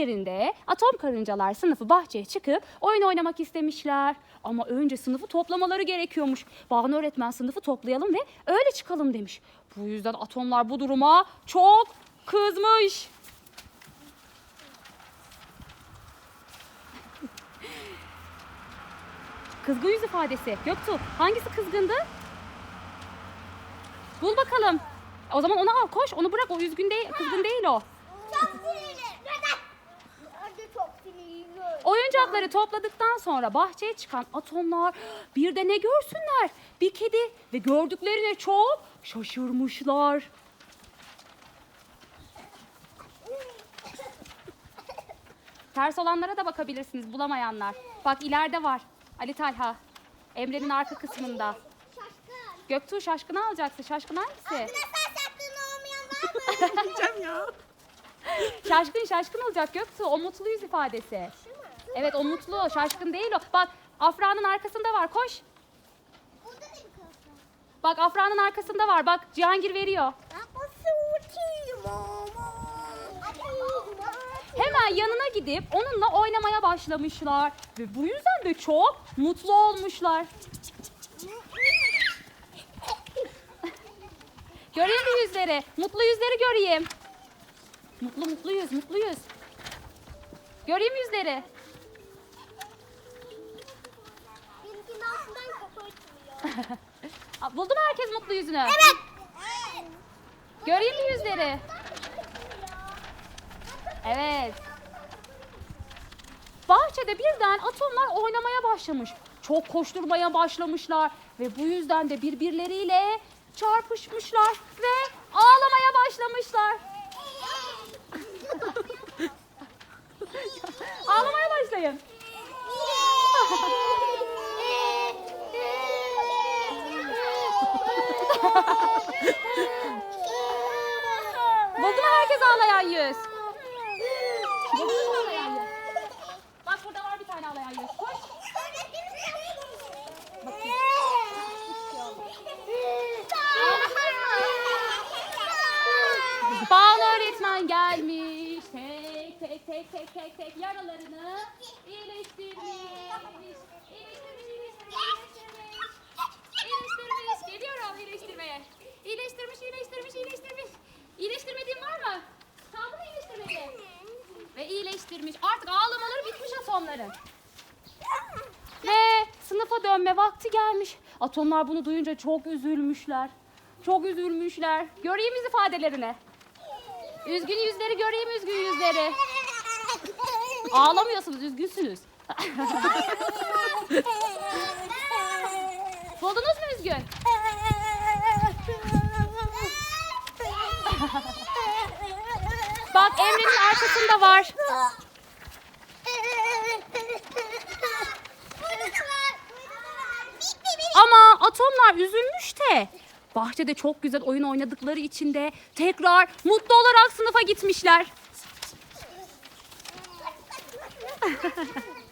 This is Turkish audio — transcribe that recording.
yerinde atom karıncalar sınıfı bahçeye çıkıp oyun oynamak istemişler. Ama önce sınıfı toplamaları gerekiyormuş. Banu öğretmen sınıfı toplayalım ve öyle çıkalım demiş. Bu yüzden atomlar bu duruma çok kızmış. Kızgın yüz ifadesi. Göktuğ hangisi kızgındı? Bul bakalım. O zaman onu al koş onu bırak o üzgün değil kızgın değil o. Neden? Hadi çok sinirli. Oyuncakları topladıktan sonra bahçeye çıkan atomlar bir de ne görsünler? Bir kedi ve gördüklerine çok şaşırmışlar. Ters olanlara da bakabilirsiniz bulamayanlar. Bak ileride var. Ali Talha. Emre'nin arka kısmında. Şaşkın. Göktuğ şaşkını alacaksın. Şaşkın hangisi? Arkadaşlar şaşkın olmayan var mı? Ya. Şaşkın şaşkın olacak Göktuğ. O mutlu yüz ifadesi. Evet o mutlu. Şaşkın değil o. Bak Afra'nın arkasında var. Koş. Bak Afra'nın arkasında var. Bak Cihangir veriyor. Hemen yanına gidip onunla oynamaya başlamışlar. Ve bu yüzden de çok mutlu olmuşlar. Göreyim yüzleri? Mutlu yüzleri göreyim. Mutlu mutlu yüz, mutlu yüz. Göreyim yüzleri. Benimkinin altından açılıyor. Buldu mu herkes mutlu yüzünü? Evet. Göreyim mi yüzleri? Evet. Bahçede birden atomlar oynamaya başlamış. Çok koşturmaya başlamışlar ve bu yüzden de birbirleriyle çarpışmışlar ve ağlamaya başlamışlar. Ağlamaya başlayın. Buldu mu herkes ağlayan yüz? Buldu mu ağlayan yüz? Bak burada var bir tane ağlayan yüz. Koş. Banu öğretmen gelmiş. Tek tek tek tek yaralarını iyileştirmiş. İyileştirmiş, iyileştirmiş, iyileştirmiş. İyileştirmiş. Geliyorum iyileştirmeye. İyileştirmiş, iyileştirmiş, iyileştirmiş. İyileştirmediğin var mı? Kaldı mı iyileştirmedi? Ve iyileştirmiş. Artık ağlamaları bitmiş atomların. Ve sınıfa dönme vakti gelmiş. Atomlar bunu duyunca çok üzülmüşler. Çok üzülmüşler. Göreyim ifadelerini. Üzgün yüzleri göreyim üzgün yüzleri. Ağlamıyorsunuz, üzgünsünüz. Buldunuz mu üzgün? Bak Emre'nin arkasında var. Ama atomlar üzülmüş de bahçede çok güzel oyun oynadıkları için de tekrar mutlu olarak sınıfa gitmişler. ハハハハ!